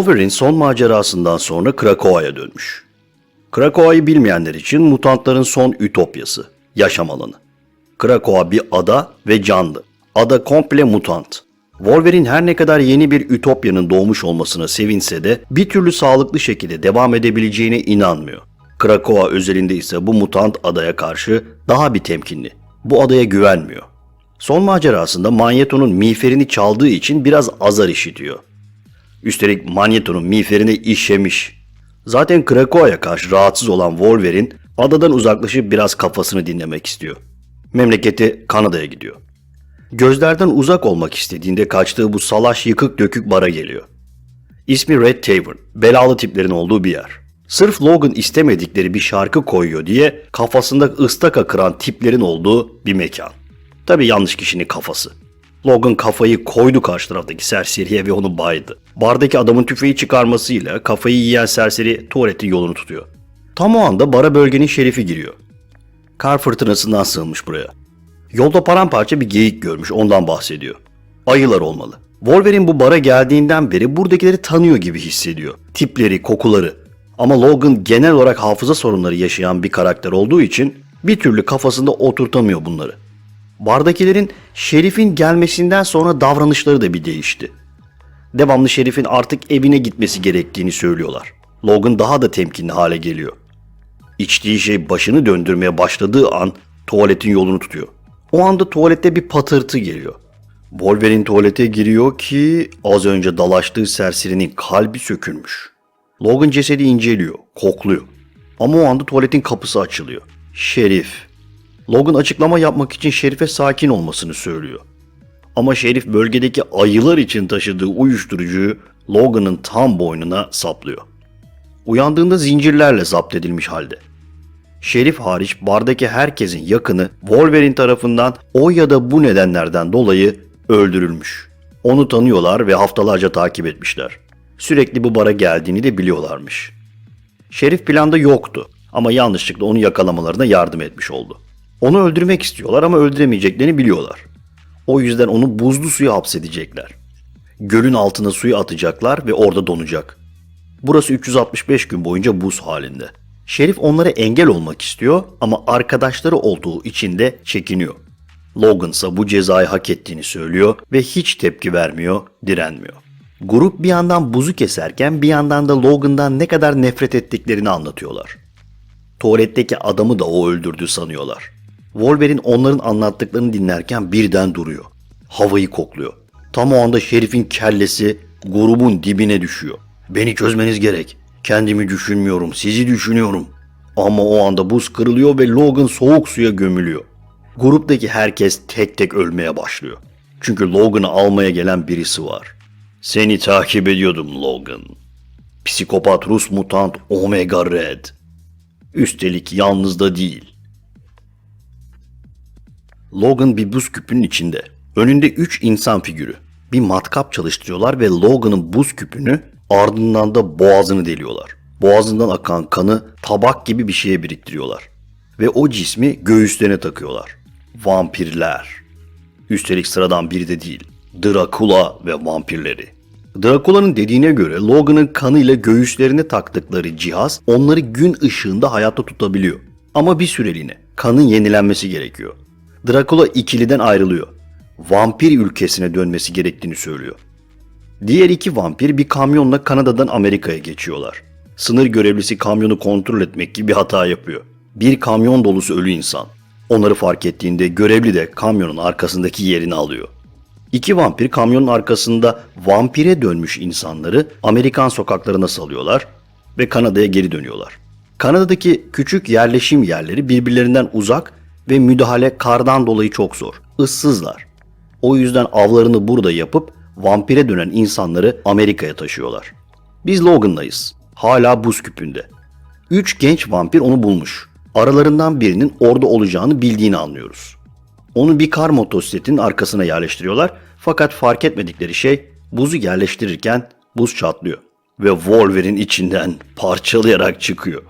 Wolverine son macerasından sonra Krakowa'ya dönmüş. Krakowa'yı bilmeyenler için mutantların son ütopyası, yaşam alanı. Krakowa bir ada ve canlı. Ada komple mutant. Wolverine her ne kadar yeni bir ütopyanın doğmuş olmasına sevinse de bir türlü sağlıklı şekilde devam edebileceğine inanmıyor. Krakowa özelinde ise bu mutant adaya karşı daha bir temkinli. Bu adaya güvenmiyor. Son macerasında Magneto'nun miğferini çaldığı için biraz azar işitiyor. Üstelik Magneto'nun miğferine işemiş. Zaten Krakowa'ya karşı rahatsız olan Wolverine adadan uzaklaşıp biraz kafasını dinlemek istiyor. Memleketi Kanada'ya gidiyor. Gözlerden uzak olmak istediğinde kaçtığı bu salaş yıkık dökük bara geliyor. İsmi Red Tavern, belalı tiplerin olduğu bir yer. Sırf Logan istemedikleri bir şarkı koyuyor diye kafasında ıstaka kıran tiplerin olduğu bir mekan. Tabi yanlış kişinin kafası. Logan kafayı koydu karşı taraftaki serseriye ve onu baydı. Bardaki adamın tüfeği çıkarmasıyla kafayı yiyen serseri tuvaletin yolunu tutuyor. Tam o anda bara bölgenin şerifi giriyor. Kar fırtınasından sığınmış buraya. Yolda paramparça bir geyik görmüş ondan bahsediyor. Ayılar olmalı. Wolverine bu bara geldiğinden beri buradakileri tanıyor gibi hissediyor. Tipleri, kokuları. Ama Logan genel olarak hafıza sorunları yaşayan bir karakter olduğu için bir türlü kafasında oturtamıyor bunları. Bardakilerin Şerif'in gelmesinden sonra davranışları da bir değişti. Devamlı Şerif'in artık evine gitmesi gerektiğini söylüyorlar. Logan daha da temkinli hale geliyor. İçtiği şey başını döndürmeye başladığı an tuvaletin yolunu tutuyor. O anda tuvalette bir patırtı geliyor. Wolverine tuvalete giriyor ki az önce dalaştığı serserinin kalbi sökülmüş. Logan cesedi inceliyor, kokluyor. Ama o anda tuvaletin kapısı açılıyor. Şerif. Logan açıklama yapmak için Şerif'e sakin olmasını söylüyor. Ama Şerif bölgedeki ayılar için taşıdığı uyuşturucuyu Logan'ın tam boynuna saplıyor. Uyandığında zincirlerle zapt edilmiş halde. Şerif hariç bardaki herkesin yakını Wolverine tarafından o ya da bu nedenlerden dolayı öldürülmüş. Onu tanıyorlar ve haftalarca takip etmişler. Sürekli bu bara geldiğini de biliyorlarmış. Şerif planda yoktu ama yanlışlıkla onu yakalamalarına yardım etmiş oldu. Onu öldürmek istiyorlar ama öldüremeyeceklerini biliyorlar. O yüzden onu buzlu suya hapsedecekler. Gölün altına suyu atacaklar ve orada donacak. Burası 365 gün boyunca buz halinde. Şerif onlara engel olmak istiyor ama arkadaşları olduğu için de çekiniyor. Logan ise bu cezayı hak ettiğini söylüyor ve hiç tepki vermiyor, direnmiyor. Grup bir yandan buzu keserken bir yandan da Logan'dan ne kadar nefret ettiklerini anlatıyorlar. Tuvaletteki adamı da o öldürdü sanıyorlar. Wolverine onların anlattıklarını dinlerken birden duruyor. Havayı kokluyor. Tam o anda Şerif'in kellesi grubun dibine düşüyor. Beni çözmeniz gerek. Kendimi düşünmüyorum, sizi düşünüyorum. Ama o anda buz kırılıyor ve Logan soğuk suya gömülüyor. Gruptaki herkes tek tek ölmeye başlıyor. Çünkü Logan'ı almaya gelen birisi var. Seni takip ediyordum Logan. Psikopat Rus mutant Omega Red. Üstelik yalnız da değil. Logan bir buz küpünün içinde. Önünde 3 insan figürü. Bir matkap çalıştırıyorlar ve Logan'ın buz küpünü ardından da boğazını deliyorlar. Boğazından akan kanı tabak gibi bir şeye biriktiriyorlar. Ve o cismi göğüslerine takıyorlar. Vampirler. Üstelik sıradan biri de değil. Dracula ve vampirleri. Dracula'nın dediğine göre Logan'ın kanıyla göğüslerine taktıkları cihaz onları gün ışığında hayatta tutabiliyor. Ama bir süreliğine. Kanın yenilenmesi gerekiyor. Dracula ikiliden ayrılıyor. Vampir ülkesine dönmesi gerektiğini söylüyor. Diğer iki vampir bir kamyonla Kanada'dan Amerika'ya geçiyorlar. Sınır görevlisi kamyonu kontrol etmek gibi bir hata yapıyor. Bir kamyon dolusu ölü insan. Onları fark ettiğinde görevli de kamyonun arkasındaki yerini alıyor. İki vampir kamyonun arkasında vampire dönmüş insanları Amerikan sokaklarına salıyorlar ve Kanada'ya geri dönüyorlar. Kanada'daki küçük yerleşim yerleri birbirlerinden uzak ve müdahale kardan dolayı çok zor. Issızlar. O yüzden avlarını burada yapıp vampire dönen insanları Amerika'ya taşıyorlar. Biz Logan'dayız. Hala buz küpünde. Üç genç vampir onu bulmuş. Aralarından birinin orada olacağını bildiğini anlıyoruz. Onu bir kar motosikletinin arkasına yerleştiriyorlar fakat fark etmedikleri şey buzu yerleştirirken buz çatlıyor ve Wolverine içinden parçalayarak çıkıyor.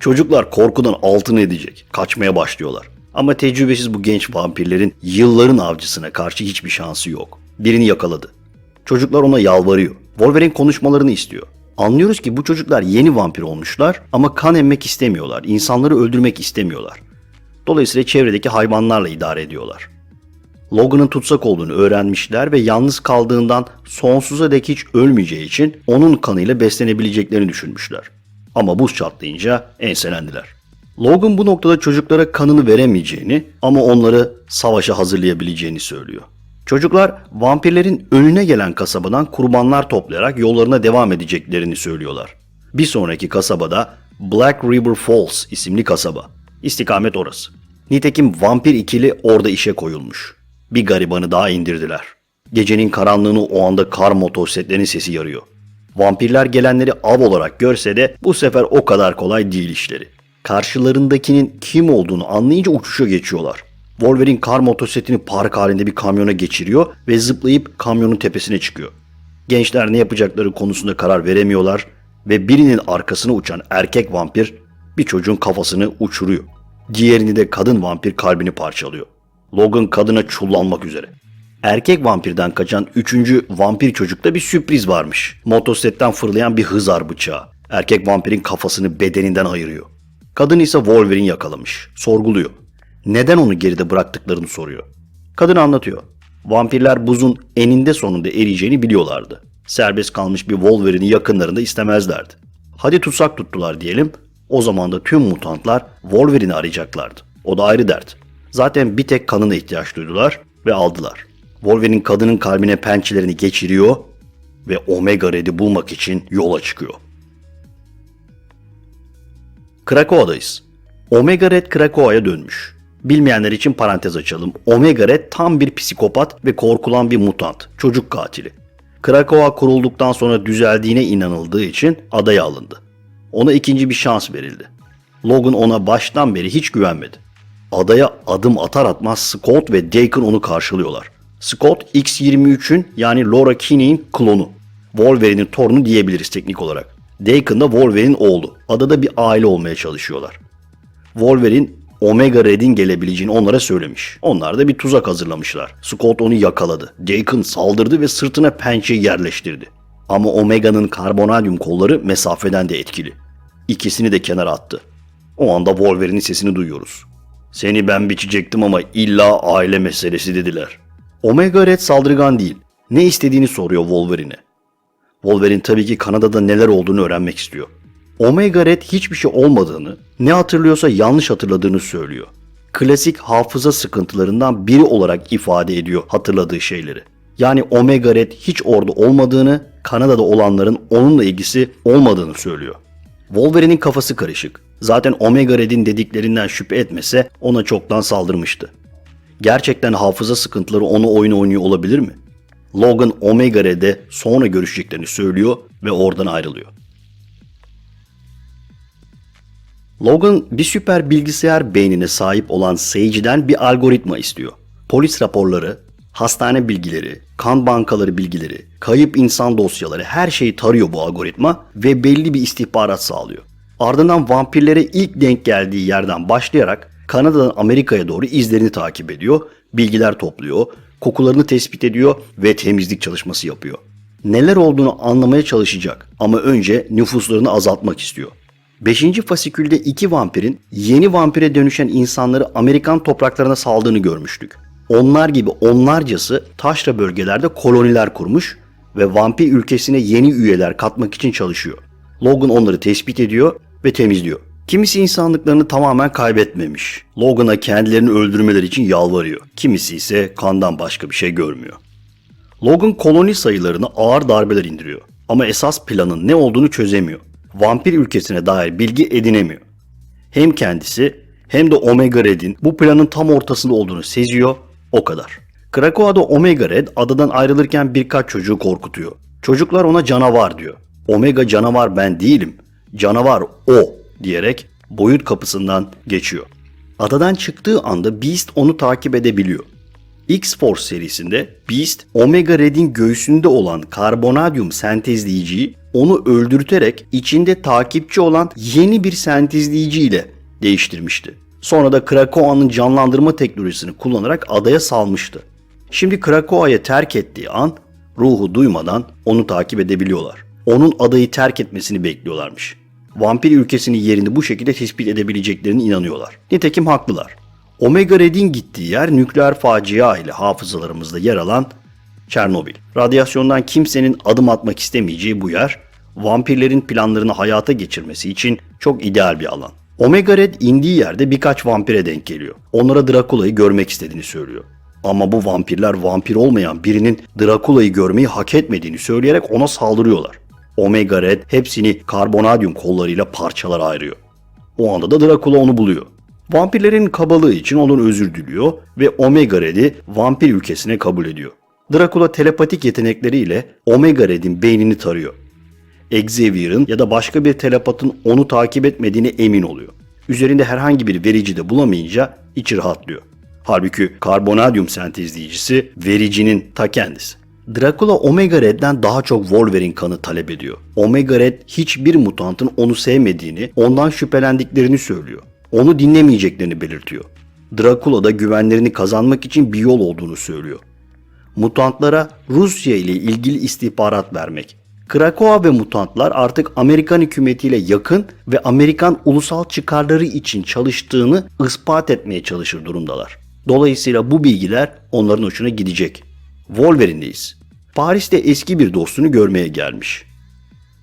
Çocuklar korkudan altını edecek, kaçmaya başlıyorlar. Ama tecrübesiz bu genç vampirlerin yılların avcısına karşı hiçbir şansı yok. Birini yakaladı. Çocuklar ona yalvarıyor. Wolverine konuşmalarını istiyor. Anlıyoruz ki bu çocuklar yeni vampir olmuşlar ama kan emmek istemiyorlar. İnsanları öldürmek istemiyorlar. Dolayısıyla çevredeki hayvanlarla idare ediyorlar. Logan'ın tutsak olduğunu öğrenmişler ve yalnız kaldığından sonsuza dek hiç ölmeyeceği için onun kanıyla beslenebileceklerini düşünmüşler. Ama buz çatlayınca enselendiler. Logan bu noktada çocuklara kanını veremeyeceğini ama onları savaşa hazırlayabileceğini söylüyor. Çocuklar vampirlerin önüne gelen kasabadan kurbanlar toplayarak yollarına devam edeceklerini söylüyorlar. Bir sonraki kasabada Black River Falls isimli kasaba. İstikamet orası. Nitekim vampir ikili orada işe koyulmuş. Bir garibanı daha indirdiler. Gecenin karanlığını o anda kar motosikletlerinin sesi yarıyor. Vampirler gelenleri av olarak görse de bu sefer o kadar kolay değil işleri. Karşılarındakinin kim olduğunu anlayınca uçuşa geçiyorlar. Wolverine kar motosikletini park halinde bir kamyona geçiriyor ve zıplayıp kamyonun tepesine çıkıyor. Gençler ne yapacakları konusunda karar veremiyorlar ve birinin arkasına uçan erkek vampir bir çocuğun kafasını uçuruyor. Diğerini de kadın vampir kalbini parçalıyor. Logan kadına çullanmak üzere. Erkek vampirden kaçan üçüncü vampir çocukta bir sürpriz varmış. Motosikletten fırlayan bir hızar bıçağı. Erkek vampirin kafasını bedeninden ayırıyor. Kadın ise Wolverine yakalamış. Sorguluyor. Neden onu geride bıraktıklarını soruyor. Kadın anlatıyor. Vampirler buzun eninde sonunda eriyeceğini biliyorlardı. Serbest kalmış bir Wolverine'i yakınlarında istemezlerdi. Hadi tutsak tuttular diyelim. O zaman da tüm mutantlar Wolverine'i arayacaklardı. O da ayrı dert. Zaten bir tek kanına ihtiyaç duydular ve aldılar. Wolverine kadının kalbine pençelerini geçiriyor ve Omega Red'i bulmak için yola çıkıyor. Krakowa'dayız. Omega Red Krakowa'ya dönmüş. Bilmeyenler için parantez açalım. Omega Red tam bir psikopat ve korkulan bir mutant, çocuk katili. Krakowa kurulduktan sonra düzeldiğine inanıldığı için adaya alındı. Ona ikinci bir şans verildi. Logan ona baştan beri hiç güvenmedi. Adaya adım atar atmaz Scott ve Deacon onu karşılıyorlar. Scott X-23'ün yani Laura Kinney'in klonu. Wolverine'in torunu diyebiliriz teknik olarak. Deacon da Wolverine'in oğlu. Adada bir aile olmaya çalışıyorlar. Wolverine Omega Red'in gelebileceğini onlara söylemiş. Onlar da bir tuzak hazırlamışlar. Scott onu yakaladı. Deacon saldırdı ve sırtına pençeyi yerleştirdi. Ama Omega'nın karbonanyum kolları mesafeden de etkili. İkisini de kenara attı. O anda Wolverine'in sesini duyuyoruz. Seni ben biçecektim ama illa aile meselesi dediler. Omega Red saldırgan değil. Ne istediğini soruyor Wolverine'e. Wolverine tabii ki Kanada'da neler olduğunu öğrenmek istiyor. Omega Red hiçbir şey olmadığını, ne hatırlıyorsa yanlış hatırladığını söylüyor. Klasik hafıza sıkıntılarından biri olarak ifade ediyor hatırladığı şeyleri. Yani Omega Red hiç orada olmadığını, Kanada'da olanların onunla ilgisi olmadığını söylüyor. Wolverine'in kafası karışık. Zaten Omega Red'in dediklerinden şüphe etmese ona çoktan saldırmıştı. Gerçekten hafıza sıkıntıları onu oyun oynuyor olabilir mi? Logan Omega Red'e sonra görüşeceklerini söylüyor ve oradan ayrılıyor. Logan bir süper bilgisayar beynine sahip olan Sage'den bir algoritma istiyor. Polis raporları, hastane bilgileri, kan bankaları bilgileri, kayıp insan dosyaları her şeyi tarıyor bu algoritma ve belli bir istihbarat sağlıyor. Ardından vampirlere ilk denk geldiği yerden başlayarak Kanada'dan Amerika'ya doğru izlerini takip ediyor, bilgiler topluyor, kokularını tespit ediyor ve temizlik çalışması yapıyor. Neler olduğunu anlamaya çalışacak ama önce nüfuslarını azaltmak istiyor. 5. fasikülde iki vampirin yeni vampire dönüşen insanları Amerikan topraklarına saldığını görmüştük. Onlar gibi onlarcası taşra bölgelerde koloniler kurmuş ve vampir ülkesine yeni üyeler katmak için çalışıyor. Logan onları tespit ediyor ve temizliyor. Kimisi insanlıklarını tamamen kaybetmemiş. Logan'a kendilerini öldürmeleri için yalvarıyor. Kimisi ise kandan başka bir şey görmüyor. Logan koloni sayılarını ağır darbeler indiriyor. Ama esas planın ne olduğunu çözemiyor. Vampir ülkesine dair bilgi edinemiyor. Hem kendisi hem de Omega Red'in bu planın tam ortasında olduğunu seziyor, o kadar. Krakowa'da Omega Red adadan ayrılırken birkaç çocuğu korkutuyor. Çocuklar ona canavar diyor. Omega canavar ben değilim, canavar o diyerek boyut kapısından geçiyor. Adadan çıktığı anda Beast onu takip edebiliyor. X-Force serisinde Beast, Omega Red'in göğsünde olan karbonadium sentezleyiciyi onu öldürterek içinde takipçi olan yeni bir sentezleyici ile değiştirmişti. Sonra da Krakowa'nın canlandırma teknolojisini kullanarak adaya salmıştı. Şimdi Krakowa'ya terk ettiği an ruhu duymadan onu takip edebiliyorlar. Onun adayı terk etmesini bekliyorlarmış. Vampir ülkesinin yerini bu şekilde tespit edebileceklerine inanıyorlar. Nitekim haklılar. Omega Red'in gittiği yer nükleer facia ile hafızalarımızda yer alan Çernobil. Radyasyondan kimsenin adım atmak istemeyeceği bu yer, vampirlerin planlarını hayata geçirmesi için çok ideal bir alan. Omega Red indiği yerde birkaç vampire denk geliyor. Onlara Drakula'yı görmek istediğini söylüyor. Ama bu vampirler vampir olmayan birinin Drakula'yı görmeyi hak etmediğini söyleyerek ona saldırıyorlar. Omega Red hepsini karbonadium kollarıyla parçalara ayırıyor. O anda da Drakula onu buluyor. Vampirlerin kabalığı için ondan özür diliyor ve Omega Red'i vampir ülkesine kabul ediyor. Drakula telepatik yetenekleriyle Omega Red'in beynini tarıyor. Xavier'ın ya da başka bir telepatın onu takip etmediğine emin oluyor. Üzerinde herhangi bir verici de bulamayınca içi rahatlıyor. Halbuki karbonadium sentezleyicisi vericinin ta kendisi. Dracula Omega Red'den daha çok Wolverine kanı talep ediyor. Omega Red hiçbir mutantın onu sevmediğini, ondan şüphelendiklerini söylüyor. Onu dinlemeyeceklerini belirtiyor. Dracula da güvenlerini kazanmak için bir yol olduğunu söylüyor. Mutantlara Rusya ile ilgili istihbarat vermek. Krakoa ve mutantlar artık Amerikan hükümetiyle yakın ve Amerikan ulusal çıkarları için çalıştığını ispat etmeye çalışır durumdalar. Dolayısıyla bu bilgiler onların hoşuna gidecek. Wolverine'deyiz. Paris'te eski bir dostunu görmeye gelmiş.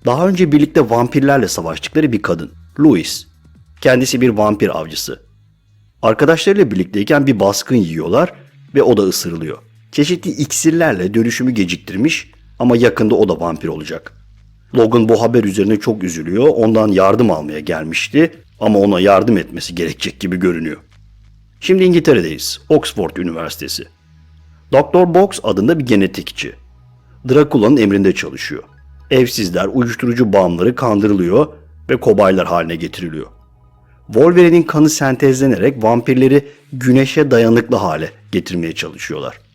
Daha önce birlikte vampirlerle savaştıkları bir kadın. Louis. Kendisi bir vampir avcısı. Arkadaşlarıyla birlikteyken bir baskın yiyorlar ve o da ısırılıyor. Çeşitli iksirlerle dönüşümü geciktirmiş ama yakında o da vampir olacak. Logan bu haber üzerine çok üzülüyor. Ondan yardım almaya gelmişti ama ona yardım etmesi gerekecek gibi görünüyor. Şimdi İngiltere'deyiz. Oxford Üniversitesi. Dr. Box adında bir genetikçi. Drakula'nın emrinde çalışıyor. Evsizler, uyuşturucu bağımları kandırılıyor ve kobaylar haline getiriliyor. Wolverine'in kanı sentezlenerek vampirleri güneşe dayanıklı hale getirmeye çalışıyorlar.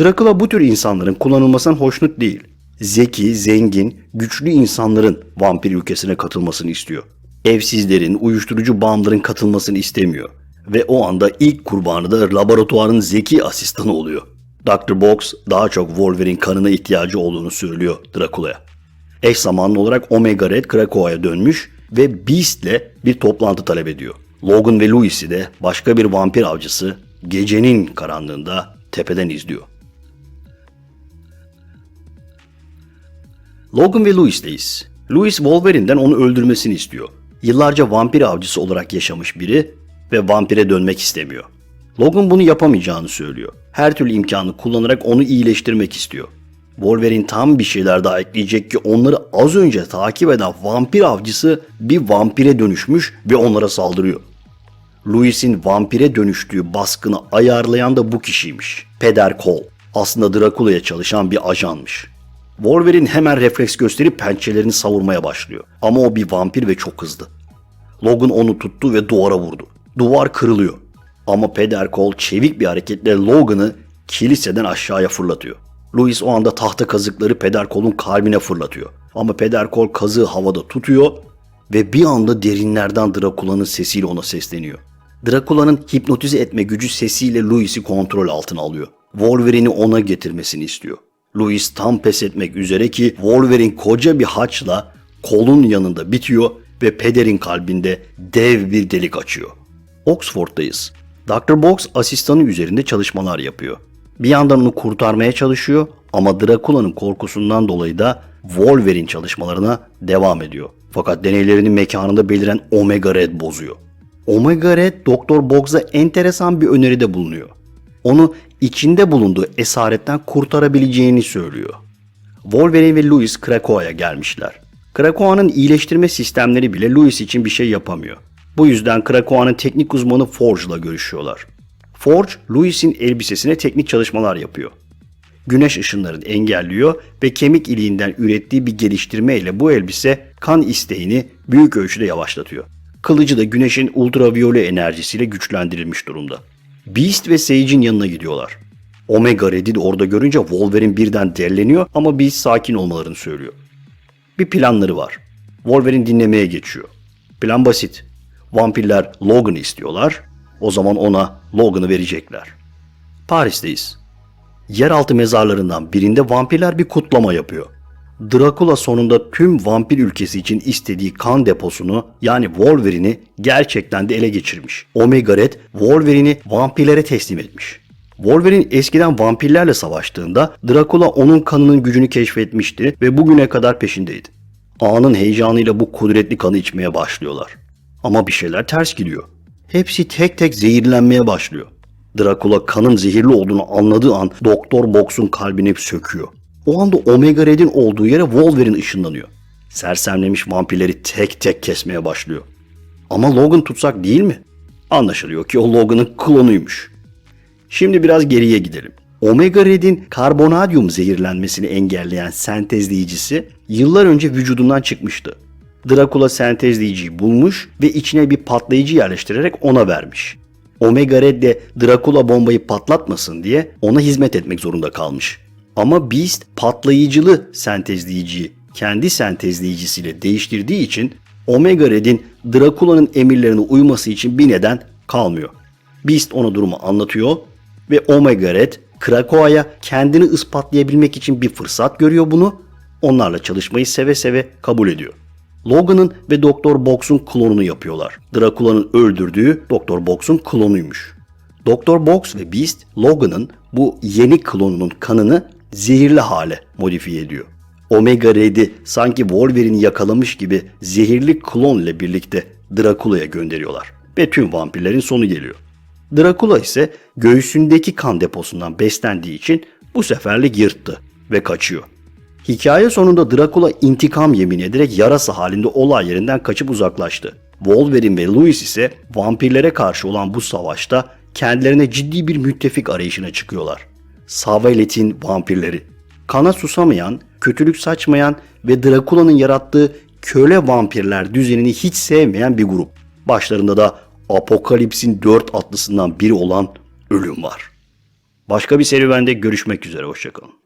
Dracula bu tür insanların kullanılmasından hoşnut değil. Zeki, zengin, güçlü insanların vampir ülkesine katılmasını istiyor. Evsizlerin, uyuşturucu bağımlıların katılmasını istemiyor. Ve o anda ilk kurbanı da laboratuvarın zeki asistanı oluyor. Dr. Box daha çok Wolverine kanına ihtiyacı olduğunu söylüyor Dracula'ya. Eş zamanlı olarak Omega Red Krakoa'ya dönmüş ve Beast'le bir toplantı talep ediyor. Logan ve Louis'i de başka bir vampir avcısı gecenin karanlığında tepeden izliyor. Logan ve Louis'teyiz. Louis Wolverine'den onu öldürmesini istiyor. Yıllarca vampir avcısı olarak yaşamış biri ve vampire dönmek istemiyor. Logan bunu yapamayacağını söylüyor. Her türlü imkanı kullanarak onu iyileştirmek istiyor. Wolverine tam bir şeyler daha ekleyecek ki onları az önce takip eden vampir avcısı bir vampire dönüşmüş ve onlara saldırıyor. Louis'in vampire dönüştüğü baskını ayarlayan da bu kişiymiş. Peder Cole. Aslında Dracula'ya çalışan bir ajanmış. Wolverine hemen refleks gösterip pençelerini savurmaya başlıyor. Ama o bir vampir ve çok hızlı. Logan onu tuttu ve duvara vurdu. Duvar kırılıyor. Ama Peder Cole çevik bir hareketle Logan'ı kiliseden aşağıya fırlatıyor. Louis o anda tahta kazıkları Peder Cole'un kalbine fırlatıyor. Ama Peder Cole kazığı havada tutuyor ve bir anda derinlerden Dracula'nın sesiyle ona sesleniyor. Dracula'nın hipnotize etme gücü sesiyle Louis'i kontrol altına alıyor. Wolverine'i ona getirmesini istiyor. Louis tam pes etmek üzere ki Wolverine koca bir haçla kolun yanında bitiyor ve pederin kalbinde dev bir delik açıyor. Oxford'dayız. Dr. Box asistanı üzerinde çalışmalar yapıyor. Bir yandan onu kurtarmaya çalışıyor ama Dracula'nın korkusundan dolayı da Wolverine çalışmalarına devam ediyor. Fakat deneylerinin mekanında beliren Omega Red bozuyor. Omega Red Dr. Box'a enteresan bir öneride bulunuyor. Onu içinde bulunduğu esaretten kurtarabileceğini söylüyor. Wolverine ve Louis Krakoa'ya gelmişler. Krakoa'nın iyileştirme sistemleri bile Louis için bir şey yapamıyor. Bu yüzden Krakoa'nın teknik uzmanı Forge'la görüşüyorlar. Forge, Louis'in elbisesine teknik çalışmalar yapıyor. Güneş ışınlarını engelliyor ve kemik iliğinden ürettiği bir geliştirme ile bu elbise kan isteğini büyük ölçüde yavaşlatıyor. Kılıcı da güneşin ultraviyole enerjisiyle güçlendirilmiş durumda. Beast ve Sage'in yanına gidiyorlar. Omega Red'i de orada görünce Wolverine birden derleniyor ama Beast sakin olmalarını söylüyor. Bir planları var. Wolverine dinlemeye geçiyor. Plan basit. Vampirler Logan'ı istiyorlar. O zaman ona Logan'ı verecekler. Paris'teyiz. yeraltı mezarlarından birinde vampirler bir kutlama yapıyor. Dracula sonunda tüm vampir ülkesi için istediği kan deposunu yani Wolverine'i gerçekten de ele geçirmiş. Omega Red Wolverine'i vampirlere teslim etmiş. Wolverine eskiden vampirlerle savaştığında Dracula onun kanının gücünü keşfetmişti ve bugüne kadar peşindeydi. Anın heyecanıyla bu kudretli kanı içmeye başlıyorlar. Ama bir şeyler ters gidiyor. Hepsi tek tek zehirlenmeye başlıyor. Dracula kanın zehirli olduğunu anladığı an Doktor Box'un kalbini söküyor. O anda Omega Red'in olduğu yere Wolverine ışınlanıyor. Sersemlemiş vampirleri tek tek kesmeye başlıyor. Ama Logan tutsak değil mi? Anlaşılıyor ki o Logan'ın klonuymuş. Şimdi biraz geriye gidelim. Omega Red'in karbonadium zehirlenmesini engelleyen sentezleyicisi yıllar önce vücudundan çıkmıştı. Dracula sentezleyiciyi bulmuş ve içine bir patlayıcı yerleştirerek ona vermiş. Omega Red de Dracula bombayı patlatmasın diye ona hizmet etmek zorunda kalmış. Ama Beast patlayıcılı sentezleyiciyi kendi sentezleyicisiyle değiştirdiği için Omega Red'in Dracula'nın emirlerine uyması için bir neden kalmıyor. Beast ona durumu anlatıyor ve Omega Red Krakowa'ya kendini ispatlayabilmek için bir fırsat görüyor bunu. Onlarla çalışmayı seve seve kabul ediyor. Logan'ın ve Doktor Box'un klonunu yapıyorlar. Dracula'nın öldürdüğü Doktor Box'un klonuymuş. Doktor Box ve Beast Logan'ın bu yeni klonunun kanını zehirli hale modifiye ediyor. Omega Red'i sanki Wolverine'i yakalamış gibi zehirli klon ile birlikte Dracula'ya gönderiyorlar. Ve tüm vampirlerin sonu geliyor. Dracula ise göğsündeki kan deposundan beslendiği için bu seferlik yırttı ve kaçıyor. Hikaye sonunda Dracula intikam yemin ederek yarası halinde olay yerinden kaçıp uzaklaştı. Wolverine ve Louis ise vampirlere karşı olan bu savaşta kendilerine ciddi bir müttefik arayışına çıkıyorlar. Savalet'in vampirleri. Kana susamayan, kötülük saçmayan ve Dracula'nın yarattığı köle vampirler düzenini hiç sevmeyen bir grup. Başlarında da Apokalips'in dört atlısından biri olan ölüm var. Başka bir serüvende görüşmek üzere, hoşçakalın.